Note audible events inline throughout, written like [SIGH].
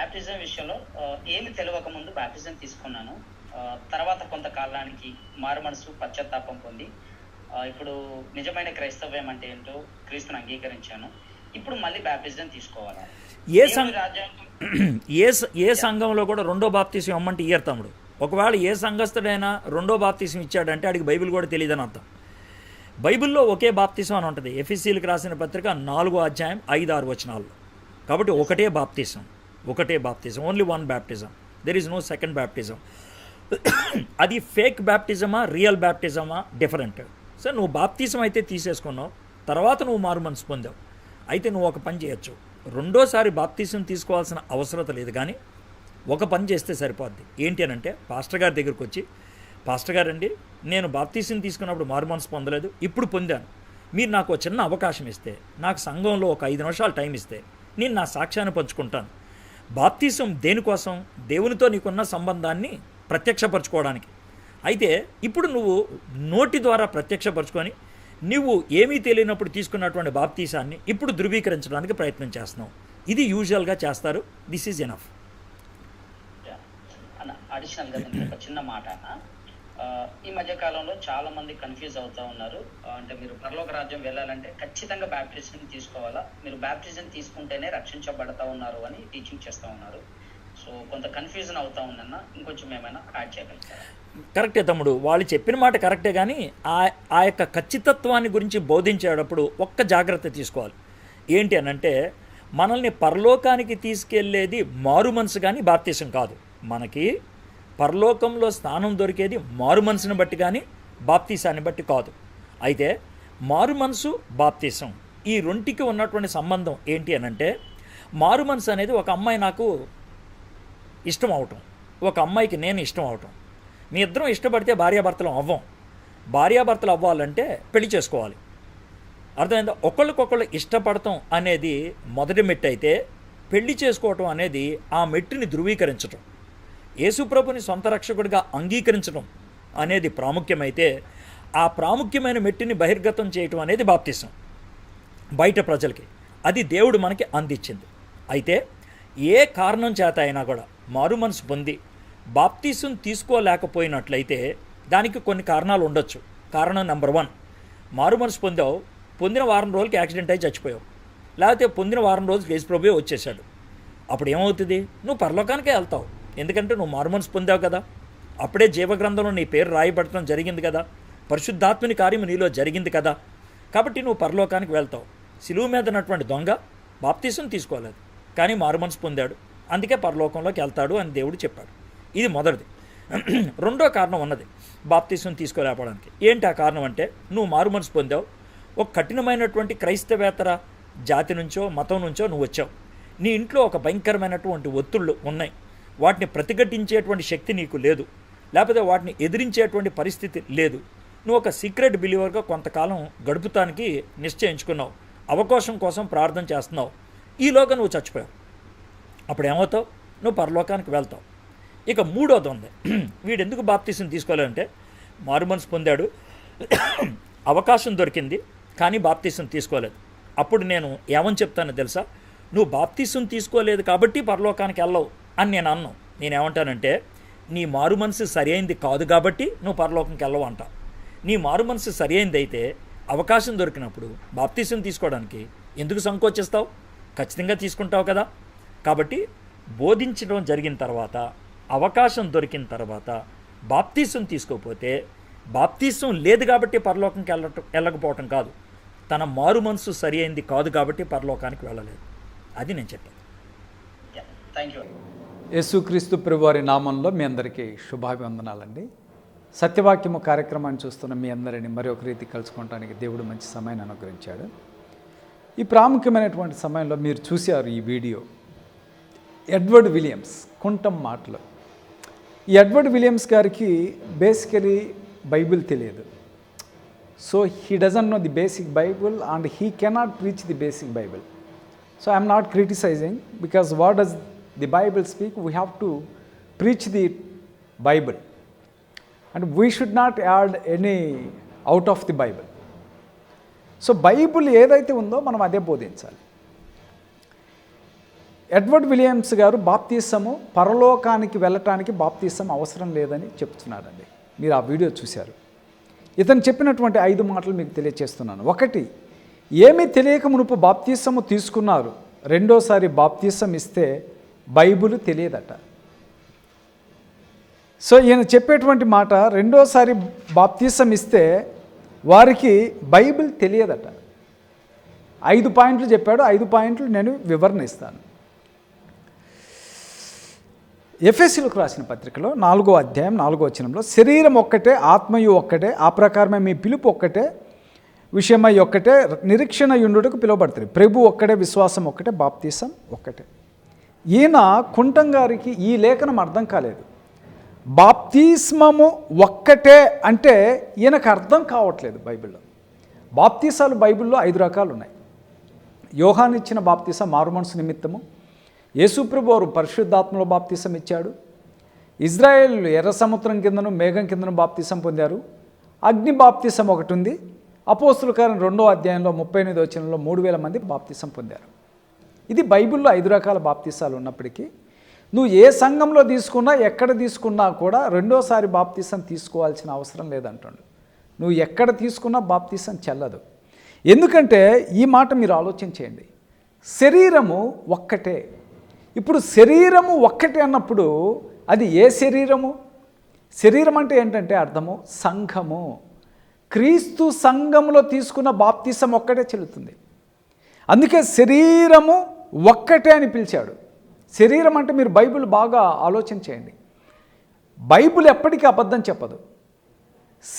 Baptism విషయంలో ఏమి తెలియక ముందు బ్యాప్టిజం తీసుకున్నాను. తర్వాత కొంతకాలానికి మారు మనసు పశ్చాత్తాపం పొంది ఇప్పుడు నిజమైన క్రైస్తవ్యం అంటే ఏంటో క్రీస్తుని అంగీకరించాను. ఇప్పుడు మళ్ళీ బ్యాప్టిజం తీసుకోవాలా? ఏ [CLEARS THROAT] ఏ ఏ సంఘంలో కూడా రెండో బాప్తీసం ఇవ్వమంటే ఇయ్యరు తమ్ముడు. ఒకవేళ ఏ సంఘస్థుడైనా రెండో బాప్తీసం ఇచ్చాడంటే ఆడికి బైబిల్ కూడా తెలియదని అర్థం. బైబిల్లో ఒకే బాప్తీసం అని ఉంటుంది. ఎఫ్ఎస్సీలకు రాసిన పత్రిక నాలుగో అధ్యాయం ఐదు ఆరు వచనాలు కాబట్టి ఒకటే బాప్తీసం. ఒకటే బాప్తిజం only one baptism there is no second baptism అది ఫేక్ బ్యాప్టిజమా రియల్ బ్యాప్టిజమా డిఫరెంట్ సో నువ్వు బాప్తిజం అయితే తీసేసుకున్నావు తర్వాత నువ్వు మారు మనసు పొందావు. అయితే నువ్వు ఒక పని చేయొచ్చు. రెండోసారి బాప్తిజం తీసుకోవాల్సిన అవసరత లేదు కానీ ఒక పని చేస్తే సరిపోద్ది. ఏంటి అని అంటే పాస్టర్ గారి దగ్గరికి వచ్చి పాస్టర్ గారండి నేను బాప్తీసం తీసుకున్నప్పుడు మారు మనసు పొందలేదు ఇప్పుడు పొందాను. మీరు నాకు చిన్న అవకాశం ఇస్తే నాకు సంఘంలో ఒక ఐదు నిమిషాలు టైం ఇస్తే నేను నా సాక్ష్యాన్ని పంచుకుంటాను. బాప్తీసం దేనికోసం? దేవునితో నీకున్న సంబంధాన్ని ప్రత్యక్షపరచుకోవడానికి. అయితే ఇప్పుడు నువ్వు నోటి ద్వారా ప్రత్యక్షపరచుకొని నువ్వు ఏమీ తెలియనప్పుడు తీసుకున్నటువంటి బాప్తీసాన్ని ఇప్పుడు ధృవీకరించడానికి ప్రయత్నం చేస్తున్నావు. ఇది యూజువల్గా చేస్తారు. దిస్ ఈజ్ ఎనఫ్ అన్న చిన్న మాట ఈ మధ్య కాలంలో చాలా మంది కన్ఫ్యూజ్ అవుతా ఉన్నారు. అంటే మీరు పరలోక రాజ్యం వెళ్ళాలంటే ఖచ్చితంగా బ్యాప్టిజం తీసుకోవాలా? మీరు బ్యాప్టిజం తీసుకుంటేనే రక్షించబడతా ఉన్నారు అని టీచింగ్ చేస్తా ఉన్నారు. సో కొంత కన్ఫ్యూజన్ అవుతా ఉందన్న ఇంకొంచెం ఏమైనా యాడ్ చేయగలుగుతారా? కరెక్టే తమ్ముడు. వాళ్ళు చెప్పిన మాట కరెక్టే కానీ ఆ ఆ యొక్క ఖచ్చితత్వాన్ని గురించి బోధించేటప్పుడు ఒక్క జాగ్రత్త తీసుకోవాలి. ఏంటి అని అంటే మనల్ని పరలోకానికి తీసుకెళ్ళేది మారు మనసు కానీ బాప్తీసం కాదు. మనకి పరలోకంలో స్థానం దొరికేది మారు మనసుని బట్టి కానీ బాప్తీసాన్ని బట్టి కాదు. అయితే మారు మనసు బాప్తీసం ఈ రెంటికి ఉన్నటువంటి సంబంధం ఏంటి అని అంటే మారు మనసు అనేది ఒక అమ్మాయి నాకు ఇష్టం అవటం ఒక అమ్మాయికి నేను ఇష్టం అవటం. మీ ఇద్దరం ఇష్టపడితే భార్యాభర్తలు అవ్వం. భార్యాభర్తలు అవ్వాలంటే పెళ్ళి చేసుకోవాలి. అర్థమైందా? ఒకళ్ళకొకళ్ళు ఇష్టపడటం అనేది మొదటి మెట్టు అయితే పెళ్ళి చేసుకోవటం అనేది ఆ మెట్టుని ధృవీకరించటం. యేసుప్రభుని సొంత రక్షకుడిగా అంగీకరించడం అనేది ప్రాముఖ్యమైతే ఆ ప్రాముఖ్యమైన మెట్టుని బహిర్గతం చేయటం అనేది బాప్తిసం బయట ప్రజలకి. అది దేవుడు మనకి అందించింది. అయితే ఏ కారణం చేత అయినా కూడా మారు మనసు పొంది బాప్తీసం తీసుకోలేకపోయినట్లయితే దానికి కొన్ని కారణాలు ఉండొచ్చు. కారణం నెంబర్ వన్ మారు మనసు పొందావు పొందిన వారం రోజులకి యాక్సిడెంట్ అయి చచ్చిపోయావు. లేకపోతే పొందిన వారం రోజులు యేసు ప్రభువే వచ్చేసాడు అప్పుడు ఏమవుతుంది? నువ్వు పరలోకానికే వెళ్తావు. ఎందుకంటే నువ్వు మారు పొందావు కదా. అప్పుడే జీవగ్రంథంలో నీ పేరు రాయబడటం జరిగింది కదా. పరిశుద్ధాత్మని కార్యము నీలో జరిగింది కదా. కాబట్టి నువ్వు పరలోకానికి వెళ్తావు. సిలువు మీద ఉన్నటువంటి దొంగ బాప్తీసం తీసుకోలేదు. కానీ మారు మనసు పొందాడు. అందుకే పరలోకంలోకి వెళ్తాడు అని దేవుడు చెప్పాడు. ఇది మొదటిది. [CLEARS THROAT] రెండో కారణం ఉన్నది బాప్తీసం తీసుకోలేకపోవడానికి. ఏంటి ఆ కారణం అంటే నువ్వు మారు మనసు పొందావు. ఒక కఠినమైనటువంటి క్రైస్తవేతర జాతి నుంచో మతం నుంచో నువ్వు వచ్చావు. నీ ఇంట్లో ఒక భయంకరమైనటువంటి ఒత్తిళ్ళు ఉన్నాయి. వాటిని ప్రతిఘటించేటువంటి శక్తి నీకు లేదు. లేకపోతే వాటిని ఎదిరించేటువంటి పరిస్థితి లేదు. నువ్వు ఒక సీక్రెట్ బిలీవర్గా కొంతకాలం గడుపుతానికి నిశ్చయించుకున్నావు. అవకాశం కోసం ప్రార్థన చేస్తున్నావు. ఈలోగా నువ్వు చచ్చిపోయావు. అప్పుడు ఏమవుతావు? నువ్వు పరలోకానికి వెళ్తావు. ఇక మూడోది ఉంది. [CLEARS THROAT] వీడు ఎందుకు బాప్తీసం తీసుకోవాలంటే మారు మనసు పొందాడు. [CLEARS THROAT] అవకాశం దొరికింది కానీ బాప్తీసం తీసుకోలేదు. అప్పుడు నేను ఏమని చెప్తానో తెలుసా? నువ్వు బాప్తీసం తీసుకోలేదు కాబట్టి పరలోకానికి వెళ్ళవు. అని నేను అన్నాను నేను ఏమంటానంటే నీ మారు మనసు సరి అయింది కాదు కాబట్టి నువ్వు పరలోకంకి వెళ్ళవు అంట. నీ మారు మనసు సరి అయితే అవకాశం దొరికినప్పుడు బాప్తీసం తీసుకోవడానికి ఎందుకు సంకోచిస్తావు? ఖచ్చితంగా తీసుకుంటావు కదా. కాబట్టి బోధించడం జరిగిన తర్వాత అవకాశం దొరికిన తర్వాత బాప్తీసం తీసుకోకపోతే బాప్తీసం లేదు కాబట్టి పరలోకంకి వెళ్ళటం వెళ్ళకపోవటం కాదు. తన మారు మనసు సరి అయింది కాదు కాబట్టి పరలోకానికి వెళ్ళలేదు. అది నేను చెప్పాను థ్యాంక్ యూ యేసుక్రీస్తు ప్రభువారి నామంలో మీ అందరికీ శుభాభివందనాలండి. సత్యవాక్యము కార్యక్రమాన్ని చూస్తున్న మీ అందరిని మరి ఒక రీతి కలుసుకోవడానికి దేవుడు మంచి సమయాన్ని అనుగ్రహించాడు. ఈ ప్రాముఖ్యమైనటువంటి సమయంలో మీరు చూశారు ఈ వీడియో. ఎడ్వర్డ్ విలియమ్స్ కుంటం మాటలు. ఈ ఎడ్వర్డ్ విలియమ్స్ గారికి బేసికలీ బైబిల్ తెలియదు. So he doesn't know the basic Bible and he cannot reach the basic Bible. So I'm not criticising because what does the Bible speak we have to preach the Bible and we should not add any out of the Bible so Bible ఏదైతే ఉందో మనం అదే బోధించాలి. Edward Williams గారు బాప్తీసము పరలోకానికి వెళ్ళటానికి baptism అవసరం లేదని చెప్తున్నారండి. మీరు ఆ వీడియో చూశారు. ఇతను చెప్పినటువంటి ఐదు మాటలు మీకు తెలియచేస్తున్నాను. ఒకటి ఏమీ తెలియక మునుపు బాప్తీసము తీసుకున్నారు. రెండోసారి బాప్తీసం ఇస్తే బైబిల్ తెలియదట. సో ఈయన చెప్పేటువంటి మాట రెండోసారి బాప్తీసం ఇస్తే వారికి బైబిల్ తెలియదట. ఐదు పాయింట్లు చెప్పాడు ఐదు పాయింట్లు నేను వివరణ ఇస్తాను. ఎఫ్ఎస్సీలకు రాసిన పత్రికలో నాలుగో అధ్యాయం నాలుగో వచనంలో శరీరం ఒక్కటే ఆత్మయు ఒక్కటే ఆ ప్రకారమే మీ పిలుపు ఒక్కటే విషయమై ఒక్కటే నిరీక్షణ యుండుటకు పిలువబడుతుంది ప్రభు ఒక్కటే విశ్వాసం ఒక్కటే బాప్తీసం ఒక్కటే. ఈయన కుంటం గారికి ఈ లేఖనం అర్థం కాలేదు. బాప్తిస్మము ఒక్కటే అంటే ఈయనకు అర్థం కావట్లేదు బైబిల్లో. బాప్తీసాలు బైబిల్లో ఐదు రకాలు ఉన్నాయి యోహాన్ ఇచ్చిన బాప్తీసం మారుమనసు నిమిత్తము. యేసుప్రభు వారు పరిశుద్ధాత్మలో బాప్తీసం ఇచ్చాడు. ఇజ్రాయేల్ ఎర్ర సముద్రం కిందను మేఘం కిందను బాప్తీసం పొందారు. అగ్ని బాప్తీసం ఒకటి ఉంది. అపోస్తుల కారం రెండో అధ్యాయంలో ముప్పై ఎనిమిది వచనంలో మూడు వేల మంది బాప్తీసం పొందారు. ఇది బైబిల్లో ఐదు రకాల బాప్తీసాలు ఉన్నప్పటికీ నువ్వు ఏ సంఘంలో తీసుకున్నా ఎక్కడ తీసుకున్నా కూడా రెండోసారి బాప్తీసం తీసుకోవాల్సిన అవసరం లేదంటాడు. నువ్వు ఎక్కడ తీసుకున్నా బాప్తీసం చెల్లదు. ఎందుకంటే ఈ మాట మీరు ఆలోచన చేయండి. శరీరము ఒక్కటే. ఇప్పుడు శరీరము ఒక్కటే అన్నప్పుడు అది ఏ శరీరము? శరీరం అంటే ఏంటంటే అర్థము? సంఘము. క్రీస్తు సంఘములో తీసుకున్న బాప్తీసం ఒక్కటే చెల్లుతుంది. అందుకే శరీరము ఒక్కటే అని పిలిచాడు. శరీరం అంటే మీరు బైబిల్ బాగా ఆలోచన చేయండి. బైబిల్ ఎప్పటికీ అబద్ధం చెప్పదు.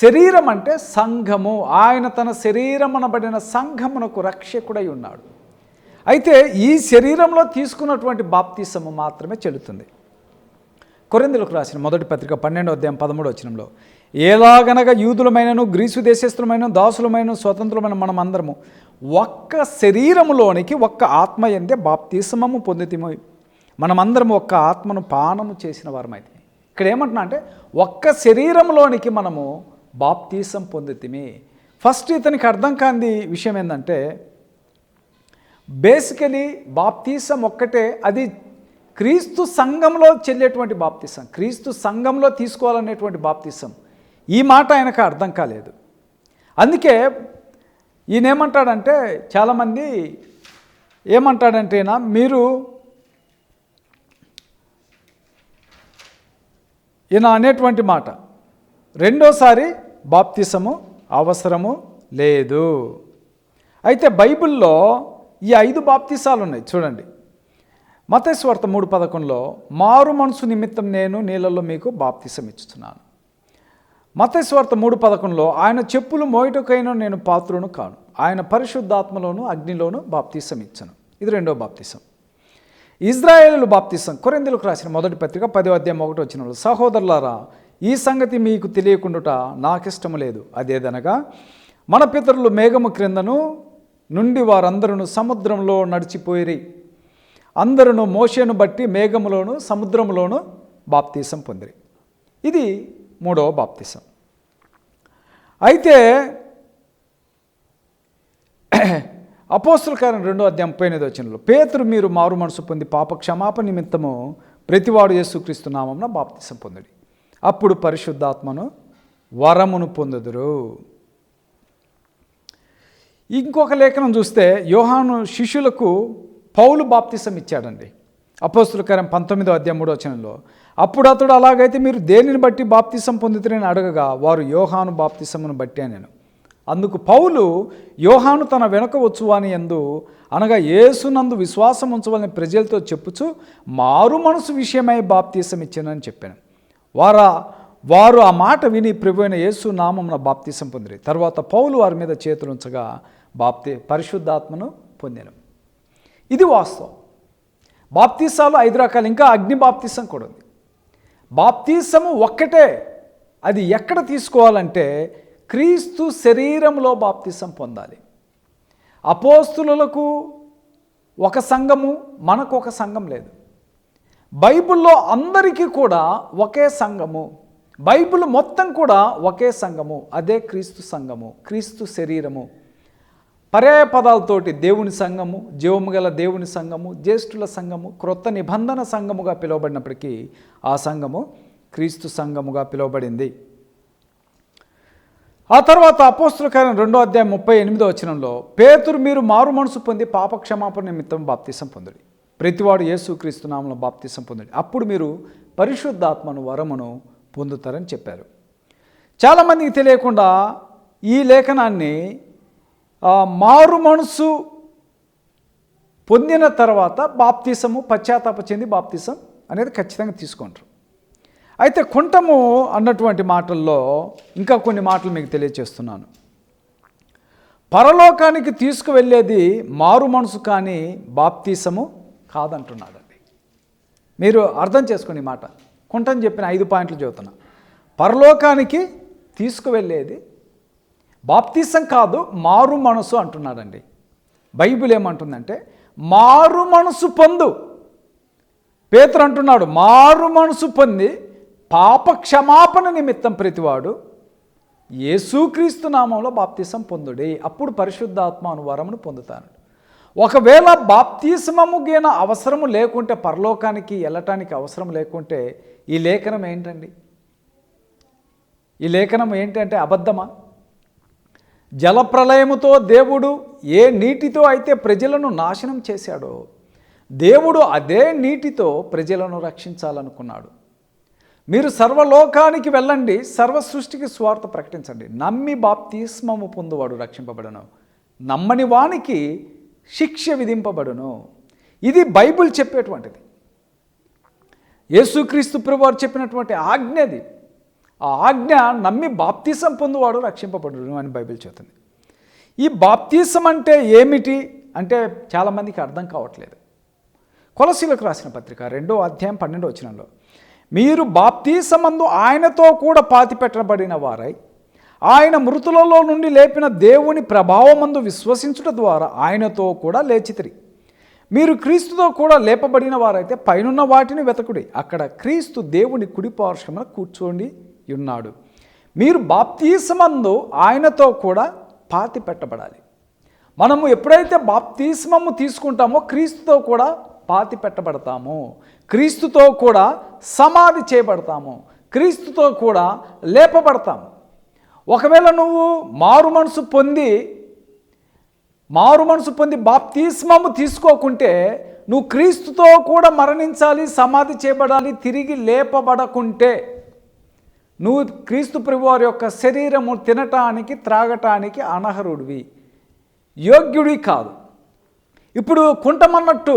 శరీరం అంటే సంఘము. ఆయన తన శరీరం అనబడిన సంఘమునకు రక్షకుడై ఉన్నాడు. అయితే ఈ శరీరంలో తీసుకున్నటువంటి బాప్తీసము మాత్రమే చెల్లుతుంది. కొరిందులకు రాసిన మొదటి పత్రిక పన్నెండో అధ్యాయం పదమూడు వచనంలో ఎలాగనగా యూదులమైనను గ్రీసు దేశస్థులమైన దాసులమైన స్వతంత్రమైన మనం అందరము ఒక్క శరీరములోనికి ఒక్క ఆత్మ ఎందే బాప్తిసమము పొందితిము. మనమందరము ఒక్క ఆత్మను పానము చేసిన వారమైతే ఇక్కడ ఏమంటున్నా అంటే ఒక్క శరీరంలోనికి మనము బాప్తీసం పొందితిమి. ఫస్ట్ ఇతనికి అర్థం కాంది విషయం ఏంటంటే బేసికలీ బాప్తీసం ఒక్కటే అది క్రీస్తు సంఘంలో చెల్లేటువంటి బాప్తీసం. క్రీస్తు సంఘంలో తీసుకోవాలనేటువంటి బాప్తీసం. ఈ మాట ఆయనకు అర్థం కాలేదు. అందుకే ఈయన ఏమంటాడంటే చాలామంది ఏమంటాడంటేనా మీరు ఈయన అనేటువంటి మాట రెండోసారి బాప్తిసము అవసరము లేదు. అయితే బైబిల్లో ఈ ఐదు బాప్తిసాలు ఉన్నాయి చూడండి. మతేశ్వార్త మూడు పదకొండులో మారు మనసు నిమిత్తం నేను నీళ్ళల్లో మీకు బాప్తిసం ఇచ్చుతున్నాను మతేశ్వార్త మూడు పథకంలో ఆయన చెప్పులు మోయటకైనా నేను పాత్రును కాను. ఆయన పరిశుద్ధాత్మలోను అగ్నిలోను బాప్తీసం ఇచ్చను ఇది రెండో బాప్తీసం. ఇజ్రాయేలు బాప్తీసం. కొరెందులకు రాసిన మొదటి పత్రిక పదో అధ్యాయం ఒకటి వచ్చిన సహోదరులారా ఈ సంగతి మీకు తెలియకుండుట నాకిష్టము లేదు. అదేదనగా మన పితరులు మేఘము క్రిందను నుండి వారందరూ సముద్రంలో నడిచిపోయిరి. అందరూ మోషేను బట్టి మేఘములోను సముద్రంలోను బాప్తీసం పొందిరి. ఇది మూడవ బాప్తిసం. అయితే అపోస్తుల రెండో అధ్యాయం ముప్పై వచనంలో వచ్చినలో పేతురు మీరు మారు మనసు పొంది పాప క్షమాపణ నిమిత్తము ప్రతివాడు యేసుక్రీస్తు నామమున బాప్తిసం పొందుడి. అప్పుడు పరిశుద్ధాత్మను వరమును పొందుదురు. ఇంకొక లేఖనం చూస్తే యోహాను శిష్యులకు పౌలు బాప్తిసం ఇచ్చాడండి. అపోస్తుల కార్యం పంతొమ్మిదో అధ్యాయం మూడో వచనంలో అప్పుడు అతడు అలాగైతే మీరు దేనిని బట్టి బాప్తిసం పొందుతారని అడగగా వారు యోహాను బాప్తిసమును బట్టి నేను. అందుకు పౌలు యోహాను తన వెనుక వచ్చువాని ఎందు అనగా యేసునందు విశ్వాసం ఉంచవాలని ప్రజలతో చెప్పుచు మారు మనసు విషయమై బాప్తీసం ఇచ్చానని చెప్పాను. వారా వారు ఆ మాట విని ప్రభు అయిన యేసు నామమున బాప్తీసం పొందిరి. తర్వాత పౌలు వారి మీద చేతులు ఉంచగా బాప్తి పరిశుద్ధాత్మను పొందాను. ఇది వాస్తవం. బాప్తీసాలు ఐదు రకాలు ఇంకా అగ్ని బాప్తీసం కూడా ఉంది. బాప్తీసము ఒక్కటే. అది ఎక్కడ తీసుకోవాలంటే క్రీస్తు శరీరంలో బాప్తీసం పొందాలి. అపోస్తులకు ఒక సంఘము మనకు ఒక సంఘం లేదు. బైబిల్లో అందరికీ కూడా ఒకే సంఘము. బైబిల్ మొత్తం కూడా ఒకే సంఘము. అదే క్రీస్తు సంఘము క్రీస్తు శరీరము. పర్యాయ పదాలతోటి దేవుని సంఘము జీవము గల దేవుని సంఘము జ్యేష్ఠుల సంఘము క్రొత్త నిబంధన సంఘముగా పిలువబడినప్పటికీ ఆ సంఘము క్రీస్తు సంఘముగా పిలువబడింది. ఆ తర్వాత అపోస్తుల రెండో అధ్యాయం ముప్పై ఎనిమిదో వచనంలో పేతురు మీరు మారు మనసు పొంది పాప క్షమాపణ నిమిత్తం బాప్తిసం పొందుడి. ప్రతివాడు యేసుక్రీస్తు నామంలో బాప్తిసం పొందండి. అప్పుడు మీరు పరిశుద్ధాత్మను వరమును పొందుతారని చెప్పారు. చాలామందికి తెలియకుండా ఈ లేఖనాన్ని మారు మనసు పొందిన తర్వాత బాప్తీసము పశ్చాత్తాప చెంది బాప్తీసం అనేది ఖచ్చితంగా తీసుకుంటారు అయితే కుంటము అన్నటువంటి మాటల్లో ఇంకా కొన్ని మాటలు మీకు తెలియచేస్తున్నాను. పరలోకానికి తీసుకువెళ్ళేది మారు మనసు కానీ బాప్తీసము కాదంటున్నాడండి. మీరు అర్థం చేసుకోండి మాట. కుంటని చెప్పిన ఐదు పాయింట్లు చెబుతున్నా పరలోకానికి తీసుకువెళ్ళేది బాప్తీసం కాదు మారు మనసు అంటున్నాడండి. బైబిల్ ఏమంటుందంటే మారు మనసు పొందు. పేతురు అంటున్నాడు మారు మనసు పొంది పాప క్షమాపణ నిమిత్తం ప్రతివాడు యేసుక్రీస్తు నామంలో బాప్తీసం పొందుడి అప్పుడు పరిశుద్ధాత్మ అనువరమును పొందుతాను ఒకవేళ బాప్తీసమము గీన అవసరము లేకుంటే పరలోకానికి వెళ్ళటానికి అవసరం లేకుంటే ఈ లేఖనం ఏంటండి? ఈ లేఖనం ఏంటంటే అబద్ధమా? జలప్రలయముతో దేవుడు ఏ నీటితో అయితే ప్రజలను నాశనం చేశాడో దేవుడు అదే నీటితో ప్రజలను రక్షించాలనుకున్నాడు. మీరు సర్వలోకానికి వెళ్ళండి సర్వ సృష్టికి స్వార్థ ప్రకటించండి. నమ్మి బాప్తిస్మము పొందువాడు రక్షింపబడను. నమ్మని వానికి శిక్ష విధింపబడును. ఇది బైబిల్ చెప్పేటువంటిది. యేసుక్రీస్తు ప్రభువారు చెప్పినటువంటి ఆజ్ఞది ఆ ఆజ్ఞ నమ్మి బాప్తీసం పొందువాడు రక్షింపబడును అని బైబిల్ చెబుతుంది. ఈ బాప్తీసం అంటే ఏమిటి? అంటే చాలామందికి అర్థం కావట్లేదు. కొలసీలకు రాసిన పత్రిక రెండో అధ్యాయం పన్నెండో వచనంలో మీరు బాప్తీసమందు ఆయనతో కూడా పాతి పెట్టబడిన వారై ఆయన మృతులలో నుండి లేపిన దేవుని ప్రభావమందు విశ్వసించుట ద్వారా ఆయనతో కూడా లేచితిరి. మీరు క్రీస్తుతో కూడా లేపబడిన వారైతే పైనున్న వాటిని వెతకుడి. అక్కడ క్రీస్తు దేవుని కుడి పార్శ్వమున కూర్చోండి. ఉన్నాడు. మీరు బాప్తీసమందు ఆయనతో కూడా పాతి పెట్టబడాలి. మనము ఎప్పుడైతే బాప్తీస్మము తీసుకుంటామో క్రీస్తుతో కూడా పాతి పెట్టబడతాము. క్రీస్తుతో కూడా సమాధి చేయబడతాము. క్రీస్తుతో కూడా లేపబడతాము. ఒకవేళ నువ్వు మారు మనసు పొంది మారు మనసు పొంది బాప్తీస్మము తీసుకోకుంటే నువ్వు క్రీస్తుతో కూడా మరణించాలి సమాధి చేయబడాలి తిరిగి లేపబడకుంటే నువ్వు క్రీస్తు ప్రభువారి యొక్క శరీరము తినటానికి త్రాగటానికి అనర్హుడివి. యోగ్యుడి కాదు. ఇప్పుడు కుంటమన్నట్టు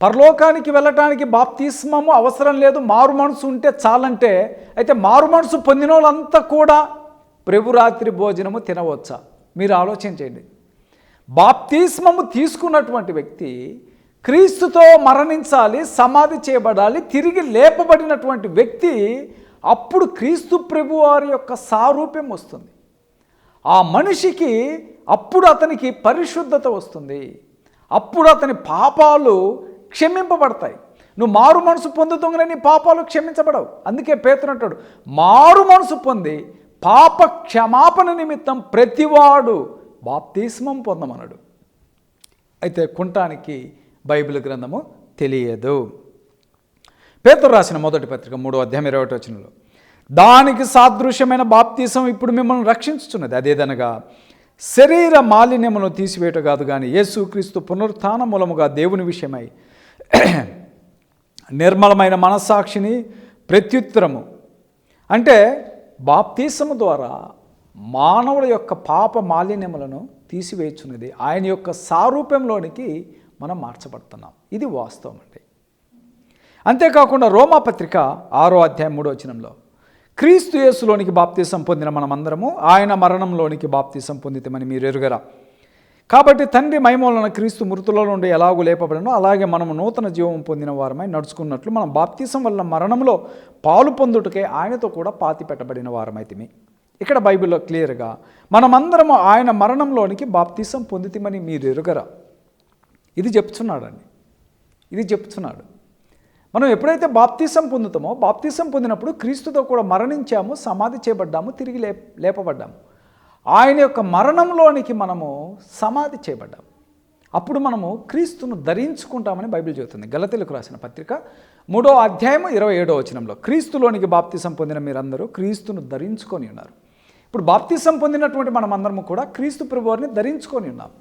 పరలోకానికి వెళ్ళటానికి బాప్తిస్మము అవసరం లేదు మారు మనసు ఉంటే చాలంటే అయితే మారు మనసు పొందిన వాళ్ళంతా కూడా ప్రభురాత్రి భోజనము తినవచ్చా? మీరు ఆలోచించండి. బాప్తిస్మము తీసుకున్నటువంటి వ్యక్తి క్రీస్తుతో మరణించాలి సమాధి చేయబడాలి తిరిగి లేపబడినటువంటి వ్యక్తి అప్పుడు క్రీస్తు ప్రభువారి యొక్క సారూప్యం వస్తుంది. ఆ మనిషికి అప్పుడు అతనికి పరిశుద్ధత వస్తుంది. అప్పుడు అతని పాపాలు క్షమింపబడతాయి. నువ్వు మారు మనసు పొందుతుంగానే నీ పాపాలు క్షమించబడవు. అందుకే పేతునంటాడు మారు మనసు పొంది పాప క్షమాపణ నిమిత్తం ప్రతివాడు బాప్తిస్మం పొందమన్నాడు. అయితే కుంటానికి బైబిల్ గ్రంథము తెలియదు. పేతురు రాసిన మొదటి పత్రిక మూడో అధ్యాయం ఇరవై ఒకటి వచనంలో దానికి సాదృశ్యమైన బాప్తీసం ఇప్పుడు మిమ్మల్ని రక్షించుతున్నది అదేదనగా శరీర మాలిన్యమును తీసివేయట కాదు కానీ యేసుక్రీస్తు పునరుత్థాన మూలముగా దేవుని విషయమై [CLEARS THROAT] నిర్మలమైన మనస్సాక్షిని ప్రత్యుత్తరము. అంటే బాప్తీసము ద్వారా మానవుల యొక్క పాప మాలిన్యములను తీసివేయుచున్నది. ఆయన యొక్క సారూప్యంలోనికి మనం మార్చబడుతున్నాం. ఇది వాస్తవం అండి అంతేకాకుండా రోమాపత్రిక ఆరో అధ్యాయం మూడో వచనంలో క్రీస్తు యేసులోనికి బాప్తీసం పొందిన మనమందరము ఆయన మరణంలోనికి బాప్తీసం పొందితమని మీరు ఎరుగరా. కాబట్టి తండ్రి మైమూలన క్రీస్తు మృతుల నుండి ఎలాగూ లేపబడనో అలాగే మనము నూతన జీవం పొందిన వారమై నడుచుకున్నట్లు మనం బాప్తీసం వల్ల మరణంలో పాలు పొందుటకే ఆయనతో కూడా పాతి పెట్టబడిన వారమైతిమి ఇక్కడ బైబిల్లో క్లియర్గా మనమందరము ఆయన మరణంలోనికి బాప్తీసం పొందితిమని మీరు ఎరుగరా. ఇది చెప్తున్నాడండి. ఇది చెప్తున్నాడు. మనం ఎప్పుడైతే బాప్తీసం పొందుతామో బాప్తీసం పొందినప్పుడు క్రీస్తుతో కూడా మరణించాము సమాధి చేయబడ్డాము తిరిగి లే లేపబడ్డాము. ఆయన యొక్క మరణంలోనికి మనము సమాధి చేయబడ్డాము. అప్పుడు మనము క్రీస్తును ధరించుకుంటామని బైబిల్ చెబుతుంది. గలతెలకు రాసిన పత్రిక మూడో అధ్యాయము ఇరవై ఏడో వచనంలో క్రీస్తులోనికి బాప్తిసం పొందిన మీరందరూ క్రీస్తును ధరించుకొని ఉన్నారు. ఇప్పుడు బాప్తిసం పొందినటువంటి మనమందరము కూడా క్రీస్తు ప్రభువారిని ధరించుకొని ఉన్నాం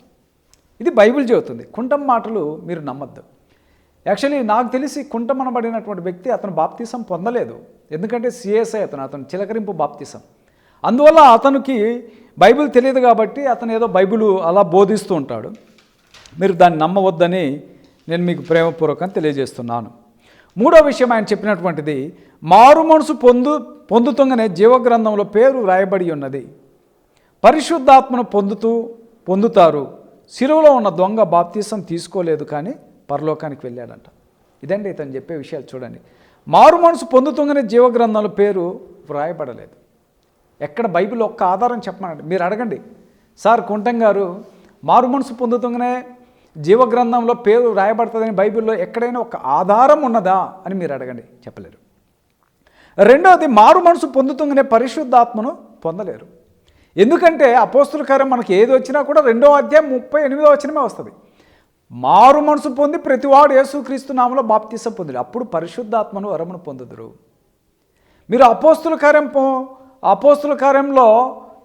ఇది బైబిల్ చెబుతుంది. కుంటం మాటలు మీరు నమ్మద్దు. యాక్చువల్లీ నాకు తెలిసి కుంటమనబడినటువంటి వ్యక్తి అతను బాప్తీసం పొందలేదు. ఎందుకంటే సిఎస్ఐ అతను అతను చిలకరింపు బాప్తీసం. అందువల్ల అతనికి బైబిల్ తెలియదు కాబట్టి అతను ఏదో బైబిల్ అలా బోధిస్తూ ఉంటాడు. మీరు దాన్ని నమ్మవద్దని నేను మీకు ప్రేమపూర్వకం తెలియజేస్తున్నాను. మూడో విషయం ఆయన చెప్పినటువంటిది మారు మనసు పొందు పొందుతుంగానే జీవగ్రంథంలో పేరు రాయబడి ఉన్నది. పరిశుద్ధాత్మను పొందుతూ పొందుతారు. సిరువులో ఉన్న దొంగ బాప్తీసం తీసుకోలేదు కానీ పరలోకానికి వెళ్ళాడంట. ఇదండి ఇతను చెప్పే విషయాలు చూడండి. మారు మనసు పొందుతుంగానే జీవగ్రంథంలో పేరు వ్రాయబడలేదు. ఎక్కడ బైబిల్ ఒక్క ఆధారం చెప్పమనండి. మీరు అడగండి. సార్ కుంటం గారు మారు మనసు పొందుతుంగానే జీవగ్రంథంలో పేరు రాయబడుతుందని బైబిల్లో ఎక్కడైనా ఒక ఆధారం ఉన్నదా అని మీరు అడగండి. చెప్పలేరు. రెండవది మారు మనసు పొందుతుంగానే పరిశుద్ధాత్మను పొందలేరు. ఎందుకంటే అపోస్తుల కార్యం మనకి ఏది వచ్చినా కూడా రెండో అధ్యాయం ముప్పై ఎనిమిదో వచ్చినమే వస్తుంది. మారు మనసు పొంది ప్రతివాడు యేసుక్రీస్తు నామలో బాప్తీసం పొందిడు అప్పుడు పరిశుద్ధాత్మను వరమును పొందుదురు. మీరు అపోస్తుల కార్యం అపోస్తుల కార్యంలో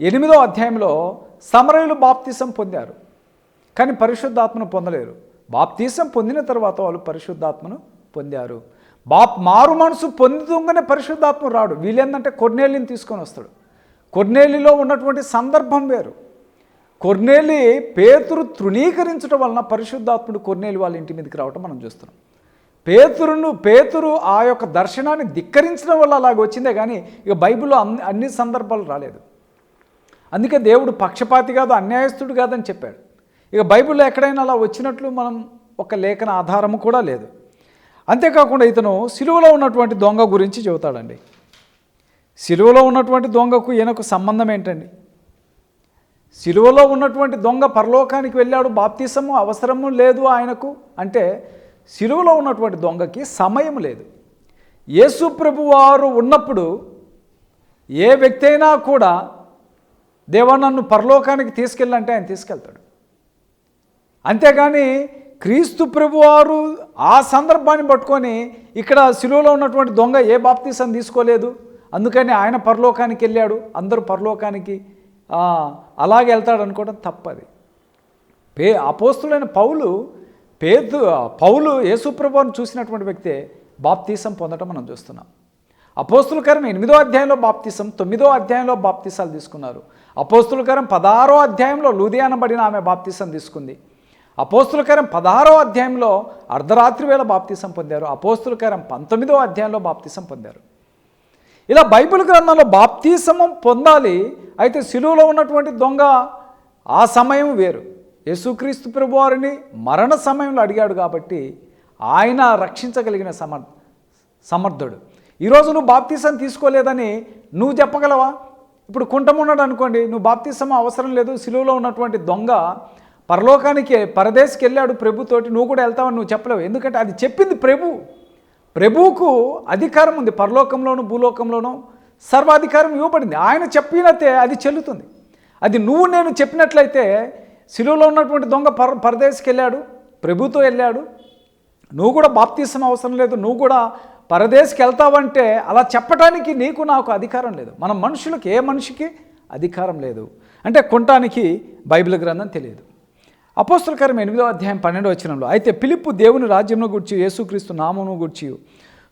ఎనిమిదో అధ్యాయంలో సమరయులు బాప్తీసం పొందారు. కానీ పరిశుద్ధాత్మను పొందలేరు. బాప్తీసం పొందిన తర్వాత వాళ్ళు పరిశుద్ధాత్మను పొందారు. బాప్ మారు మనసు పొందుతుంగానే పరిశుద్ధాత్మ రాడు. వీళ్ళేందంటే కొర్నేలిని తీసుకొని వస్తాడు. కొర్నేలిలో ఉన్నటువంటి సందర్భం వేరు. కొర్నేలి పేతురు తృణీకరించడం వలన పరిశుద్ధాత్ముడు కొర్నేలి వాళ్ళ ఇంటి మీదకి రావటం మనం చూస్తున్నాం. పేతురును పేతురు ఆ యొక్క దర్శనాన్ని ధిక్కరించడం వల్ల అలాగ వచ్చిందే కానీ ఇక బైబిల్లో అన్ని అన్ని సందర్భాలు రాలేదు. అందుకే దేవుడు పక్షపాతి కాదు అన్యాయస్తుడు కాదని చెప్పాడు. ఇక బైబిల్లో ఎక్కడైనా అలా వచ్చినట్లు మనం ఒక లేఖన ఆధారము కూడా లేదు. అంతేకాకుండా ఇతను సిలువలో ఉన్నటువంటి దొంగ గురించి చెబుతాడండి. సిలువలో ఉన్నటువంటి దొంగకు ఈయనకు సంబంధం ఏంటండి? సిలువలో ఉన్నటువంటి దొంగ పరలోకానికి వెళ్ళాడు బాప్తీసము అవసరము లేదు ఆయనకు. అంటే సిలువలో ఉన్నటువంటి దొంగకి సమయం లేదు. యేసు ప్రభు వారు ఉన్నప్పుడు ఏ వ్యక్తి అయినా కూడా దేవా నన్ను పరలోకానికి తీసుకెళ్ళంటే ఆయన తీసుకెళ్తాడు. అంతేగాని క్రీస్తు ప్రభువారు ఆ సందర్భాన్ని పట్టుకొని ఇక్కడ సిలువలో ఉన్నటువంటి దొంగ ఏ బాప్తీసం తీసుకోలేదు. అందుకని ఆయన పరలోకానికి వెళ్ళాడు అందరూ పరలోకానికి అలాగే వెళ్తాడు అనుకోవడం తప్పది. పే అపోస్తులైన పౌలు పేదు పౌలు యేసుప్రభుని చూసినటువంటి వ్యక్తే బాప్తీసం పొందడం మనం చూస్తున్నాం. అపోస్తులకరం ఎనిమిదో అధ్యాయంలో బాప్తీసం తొమ్మిదో అధ్యాయంలో బాప్తీసాలు తీసుకున్నారు. అపోస్తులకరం పదహారో అధ్యాయంలో లూధియానబడిన ఆమె బాప్తీసం తీసుకుంది. అపోస్తులకరం పదహారో అధ్యాయంలో అర్ధరాత్రి వేళ బాప్తీసం పొందారు. అపోస్తులకరం పంతొమ్మిదో అధ్యాయంలో బాప్తీసం పొందారు. ఇలా బైబిల్ గ్రంథంలో బాప్తీసము పొందాలి అయితే సిలువలో ఉన్నటువంటి దొంగ ఆ సమయం వేరు. యేసుక్రీస్తు ప్రభువారిని మరణ సమయంలో అడిగాడు కాబట్టి ఆయన రక్షించగలిగిన సమర్ సమర్థుడు. ఈరోజు నువ్వు బాప్తీసం తీసుకోలేదని నువ్వు చెప్పగలవా? ఇప్పుడు కుంటం ఉన్నాడు అనుకోండి నువ్వు బాప్తీసం అవసరం లేదు సిలువలో ఉన్నటువంటి దొంగ పరలోకానికి పరదేశికి వెళ్ళాడు ప్రభుతోటి నువ్వు కూడా వెళ్తావని నువ్వు చెప్పలేవు. ఎందుకంటే అది చెప్పింది ప్రభు. ప్రభువుకు అధికారం ఉంది పరలోకంలోను భూలోకంలోనూ. సర్వాధికారం ఇవ్వబడింది. ఆయన చెప్పినట్టే అది చెల్లుతుంది. అది నువ్వు నేను చెప్పినట్లయితే సిలువలో ఉన్నటువంటి దొంగ పర పరదేశకి వెళ్ళాడు ప్రభుతో వెళ్ళాడు. నువ్వు కూడా బాప్తీసం అవసరం లేదు నువ్వు కూడా పరదేశకి వెళ్తావంటే అలా చెప్పడానికి నీకు నాకు అధికారం లేదు. మన మనుషులకు ఏ మనిషికి అధికారం లేదు. అంటే కొనటానికి బైబిల్ గ్రంథం తెలియదు. అపోస్తుల కార్యం ఎనిమిదో అధ్యాయం పన్నెండో వచనంలో అయితే పిలుపు దేవుని రాజ్యంలో గుర్చి యేసుక్రీస్తు నామమును గుర్చి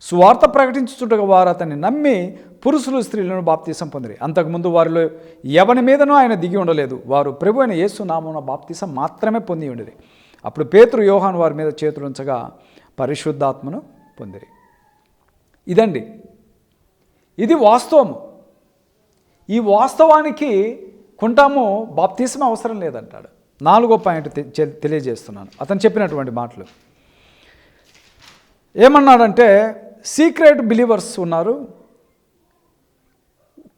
సువార్త ప్రకటించుచుటగా వారు అతన్ని నమ్మి పురుషులు స్త్రీలను బాప్తీసం పొందిరి. అంతకుముందు వారిలో ఎవని మీదనూ ఆయన దిగి ఉండలేదు. వారు ప్రభు అయిన యేసు నామమున బాప్తీసం మాత్రమే పొంది ఉండేది అప్పుడు పేతురు యోహాన్ వారి మీద చేతులు ఉంచగా పరిశుద్ధాత్మను పొందిరి. ఇదండి. ఇది వాస్తవము. ఈ వాస్తవానికి కుంటాము బాప్తీసం అవసరం లేదంటాడు. నాలుగో పాయింట్ తెలియజేస్తున్నాను. అతను చెప్పినటువంటి మాటలు. ఏమన్నాడంటే సీక్రెట్ బిలీవర్స్ ఉన్నారు.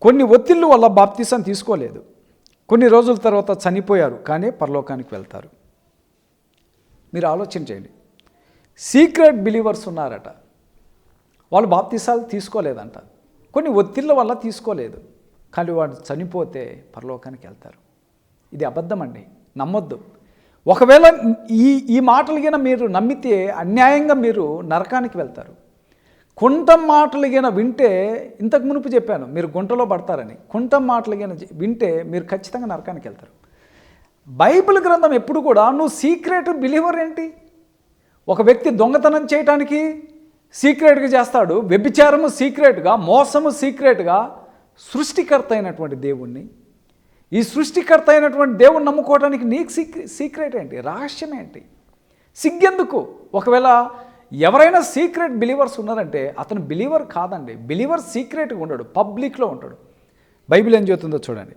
కొన్ని ఒత్తిళ్ళు వల్ల బాప్తీసం తీసుకోలేదు. కొన్ని రోజుల తర్వాత చనిపోయారు కానీ పరలోకానికి వెళ్తారు. మీరు ఆలోచన చేయండి. సీక్రెట్ బిలీవర్స్ ఉన్నారట. వాళ్ళు బాప్తీసాలు తీసుకోలేదంట. కొన్ని ఒత్తిళ్ళ వల్ల తీసుకోలేదు. కానీ వాడు చనిపోతే పరలోకానికి వెళ్తారు. ఇది అబద్ధం అండి నమ్మొద్దు. ఒకవేళ ఈ ఈ మాటలుగిన మీరు నమ్మితే అన్యాయంగా మీరు నరకానికి వెళ్తారు. కుంటం మాటలుగిన వింటే ఇంతకు మునుపు చెప్పాను మీరు గుంటలో పడతారని. కుంటం మాటలుగిన వింటే మీరు ఖచ్చితంగా నరకానికి వెళ్తారు. బైబిల్ గ్రంథం ఎప్పుడు కూడా నువ్వు సీక్రెట్ బిలీవర్ ఏంటి? ఒక వ్యక్తి దొంగతనం చేయటానికి సీక్రెట్గా చేస్తాడు. వ్యభిచారము సీక్రెట్గా మోసము సీక్రెట్గా సృష్టికర్త అయినటువంటి దేవుణ్ణి. ఈ సృష్టికర్త అయినటువంటి దేవుణ్ణి నమ్ముకోవడానికి నీకు సీక్రె సీక్రెట్ ఏంటి? రహస్యం ఏంటి? సిగ్గెందుకు? ఒకవేళ ఎవరైనా సీక్రెట్ బిలీవర్స్ ఉన్నారంటే అతను బిలీవర్ కాదండి. బిలీవర్ సీక్రెట్గా ఉండడు. పబ్లిక్లో ఉంటాడు. బైబిల్ ఏం చెబుతుందో చూడండి.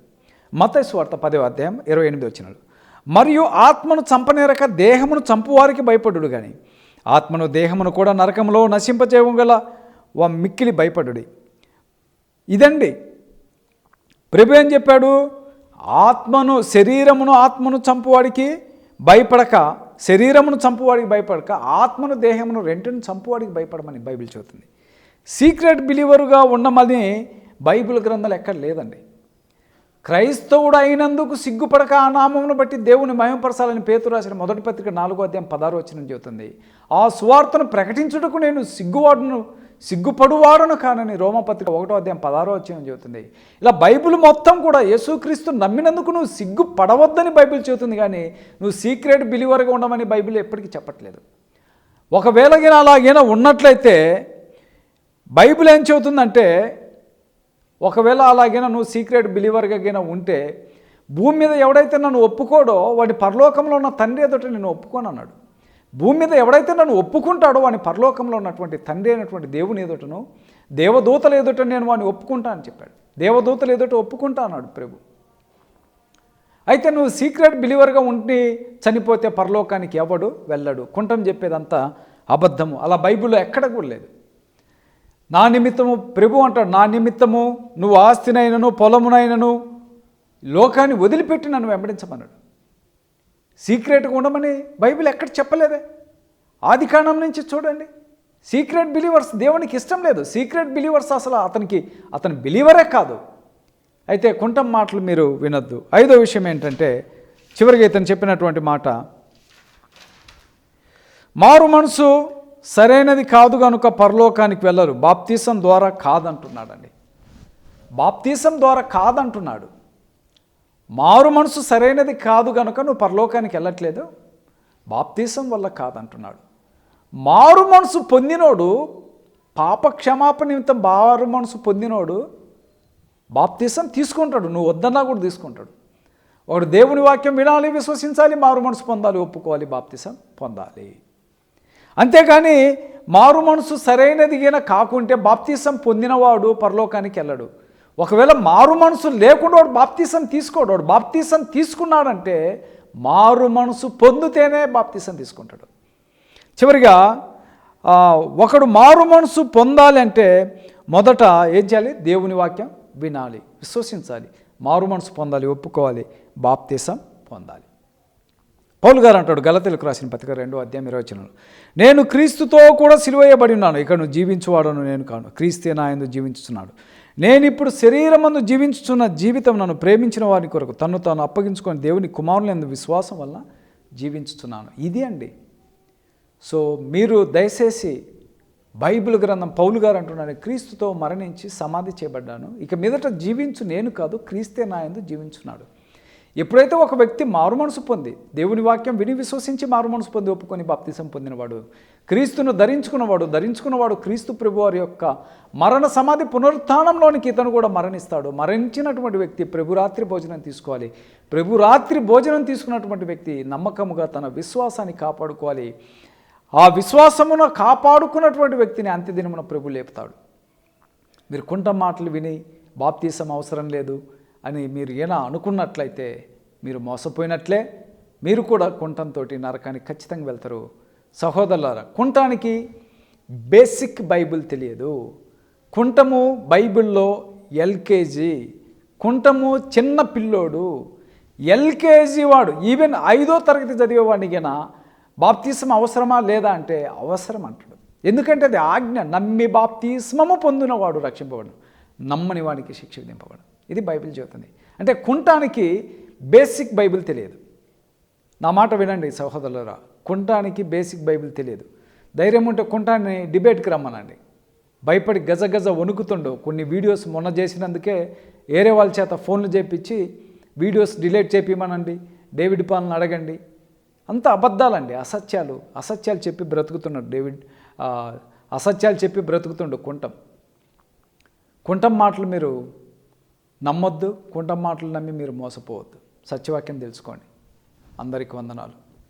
మత స్వార్థ పదవ అధ్యాయం ఇరవై ఎనిమిది వచ్చినాడు. మరియు ఆత్మను చంపనేరక దేహమును చంపువారికి భయపడుడు కానీ ఆత్మను దేహమును కూడా నరకంలో నశింపచేయగల వా మిక్కిలి భయపడుడి. ఇదండి. ప్రభు ఏం చెప్పాడు? ఆత్మను శరీరమును ఆత్మను చంపువాడికి భయపడక శరీరమును చంపువాడికి భయపడక ఆత్మను దేహమును రెంటిని చంపువాడికి భయపడమని బైబిల్ చెబుతుంది. సీక్రెట్ బిలీవరుగా ఉండమని బైబిల్ గ్రంథాలు ఎక్కడ లేదండి. క్రైస్తవుడు అయినందుకు సిగ్గుపడక ఆ నామమును బట్టి దేవుని మయంపరచాలని పేతు రాసిన మొదటి పత్రిక నాలుగో అధ్యాయం పదారు వచ్చిన చెబుతుంది. ఆ సువార్తను ప్రకటించుటకు నేను సిగ్గువాడును సిగ్గుపడువాడును కానని రోమపత్రిక ఒకటో అధ్యాయం పదారో అధ్యాయం చెబుతుంది. ఇలా బైబిల్ మొత్తం కూడా యేసుక్రీస్తు నమ్మినందుకు నువ్వు సిగ్గుపడవద్దని బైబిల్ చెబుతుంది కానీ నువ్వు సీక్రెట్ బిలీవర్గా ఉండమని బైబిల్ ఎప్పటికీ చెప్పట్లేదు. ఒకవేళ అలాగైనా ఉన్నట్లయితే బైబిల్ ఏం చెబుతుందంటే ఒకవేళ అలాగైనా నువ్వు సీక్రెట్ బిలీవర్గా ఉంటే భూమి మీద ఎవడైతే నన్ను ఒప్పుకోడో వాడి పరలోకంలో ఉన్న తండ్రి ఎదుట నేను ఒప్పుకోను అన్నాడు భూమి మీద ఎవడైతే నన్ను ఒప్పుకుంటాడో వాని పరలోకంలో ఉన్నటువంటి తండ్రి అయినటువంటి దేవుని ఎదుటను దేవదూతలు ఎదుట నేను వాడిని ఒప్పుకుంటా అని చెప్పాడు. దేవదూతలు ఎదుట ఒప్పుకుంటా అన్నాడు ప్రభు. అయితే నువ్వు సీక్రెట్ బిలీవర్గా ఉండి చనిపోతే పరలోకానికి ఎవడు వెళ్ళడు? కుంటం చెప్పేదంతా అబద్ధము. అలా బైబిల్లో ఎక్కడ కూడా లేదు. నా నిమిత్తము ప్రభు అంటాడు నా నిమిత్తము నువ్వు ఆస్తినైనను పొలమునైనను లోకాన్ని వదిలిపెట్టి నన్ను వెంబడించమన్నాడు. సీక్రెట్గా ఉండమని బైబిల్ ఎక్కడ చెప్పలేదే? ఆది కాండం నుంచి చూడండి. సీక్రెట్ బిలీవర్స్ దేవునికి ఇష్టం లేదు. సీక్రెట్ బిలీవర్స్ అసలు అతనికి అతని బిలీవరే కాదు. అయితే కుంటం మాటలు మీరు వినొద్దు. ఐదో విషయం ఏంటంటే చివరిగా ఇతను చెప్పినటువంటి మాట మారు మనసు సరైనది కాదు కనుక పరలోకానికి వెళ్ళరు. బాప్తీసం ద్వారా కాదంటున్నాడండి. బాప్తీసం ద్వారా కాదంటున్నాడు. మారు మనసు సరైనది కాదు కనుక నువ్వు పరలోకానికి వెళ్ళట్లేదు. బాప్తీసం వల్ల కాదంటున్నాడు. మారు మనసు పొందినోడు పాప క్షమాపణ నిమిత్తం మారు మనసు పొందినోడు బాప్తీసం తీసుకుంటాడు. నువ్వు వద్దన్నా కూడా తీసుకుంటాడు. వాడు దేవుని వాక్యం వినాలి విశ్వసించాలి మారు మనసు పొందాలి ఒప్పుకోవాలి బాప్తీసం పొందాలి. అంతేకాని మారు మనసు సరైనది కాకుంటే బాప్తీసం పొందినవాడు పరలోకానికి వెళ్ళడు. ఒకవేళ మారు మనసు లేకుండా వాడు బాప్తీసం తీసుకోడు వాడు బాప్తీసం తీసుకున్నాడంటే మారు మనసు పొందితేనే బాప్తీసం తీసుకుంటాడు. చివరిగా ఒకడు మారు మనసు పొందాలి అంటే మొదట ఏం చేయాలి? దేవుని వాక్యం వినాలి విశ్వసించాలి. మారు మనసు పొందాలి ఒప్పుకోవాలి బాప్తీసం పొందాలి. పౌలు గారు అంటాడు గలతెలకు రాసిన పత్రిక రెండో అధ్యాయం ఇరవై నేను క్రీస్తుతో కూడా సిలువేయబడి ఉన్నాను. ఇక్కడ నువ్వు జీవించువాడను నేను కాను. క్రీస్తే నా యందు జీవించుతున్నాడు నేను ఇప్పుడు శరీరమందు జీవించుచున్న జీవితం నన్ను ప్రేమించిన వారి కొరకు తను తాను అప్పగించుకొని దేవుని కుమారులందు విశ్వాసం వల్ల జీవించుతున్నాను ఇది అండి. సో మీరు దయచేసి బైబిల్ గ్రంథం పౌలు గారు అంటున్నాడు క్రీస్తుతో మరణించి సమాధి చేయబడ్డాను. ఇక మీదట జీవించు నేను కాదు క్రీస్తే నా యందు జీవించున్నాడు. ఎప్పుడైతే ఒక వ్యక్తి మారు మనసు పొంది దేవుని వాక్యం విని విశ్వసించి మారు మనసు పొంది ఒప్పుకొని బాప్తిసం పొందినవాడు క్రీస్తును ధరించుకున్నవాడు ధరించుకున్నవాడు క్రీస్తు ప్రభువారి యొక్క మరణ సమాధి పునరుత్నంలోనికి ఇతను కూడా మరణిస్తాడు. మరణించినటువంటి వ్యక్తి ప్రభురాత్రి భోజనం తీసుకోవాలి. ప్రభురాత్రి భోజనం తీసుకున్నటువంటి వ్యక్తి నమ్మకముగా తన విశ్వాసాన్ని కాపాడుకోవాలి. ఆ విశ్వాసమున కాపాడుకున్నటువంటి వ్యక్తిని అంత్యదినమున ప్రభు లేపుతాడు. మీరు కుంట మాటలు విని బాప్తీసం అవసరం లేదు అని మీరు ఏనా అనుకున్నట్లయితే మీరు మోసపోయినట్లే మీరు కూడా కుంటంతో నరకానికి ఖచ్చితంగా వెళ్తారు. సహోదరులారా కుంటానికి బేసిక్ బైబిల్ తెలియదు. కుంటము బైబిల్లో ఎల్కేజీ. కుంటము చిన్న పిల్లోడు. ఎల్కేజీ వాడు ఈవెన్ ఐదో తరగతి చదివేవాడికైనా బాప్తిస్మ అవసరమా లేదా అంటే అవసరం అంటాడు. ఎందుకంటే అది ఆజ్ఞ నమ్మి బాప్తిస్మము పొందినవాడు రక్షింపబడు నమ్మని వాడికి శిక్ష విధింపబడు ఇది బైబిల్ చెబుతుంది. అంటే కుంటానికి బేసిక్ బైబిల్ తెలియదు. నా మాట వినండి సహోదరులరా. కుంటానికి బేసిక్ బైబిల్ తెలియదు. ధైర్యం ఉంటే కుంటాన్ని డిబేట్కి రమ్మనండి. భయపడి గజ గజ వణుకుతుండు కొన్ని వీడియోస్ మొన్న చేసినందుకే వేరే వాళ్ళ చేత ఫోన్లు చేపించి వీడియోస్ డిలీట్ చేపిమనండి డేవిడ్ పాలను అడగండి. అంత అబద్ధాలండి. అసత్యాలు అసత్యాలు చెప్పి బ్రతుకుతున్నాడు డేవిడ్. అసత్యాలు చెప్పి బ్రతుకుతుండు కుంటం. కుంటం మాటలు మీరు నమ్మొద్దు. కుంటం మాటలు నమ్మి మీరు మోసపోవద్దు. సత్యవాక్యం తెలుసుకోండి. అందరికి వందనాలు.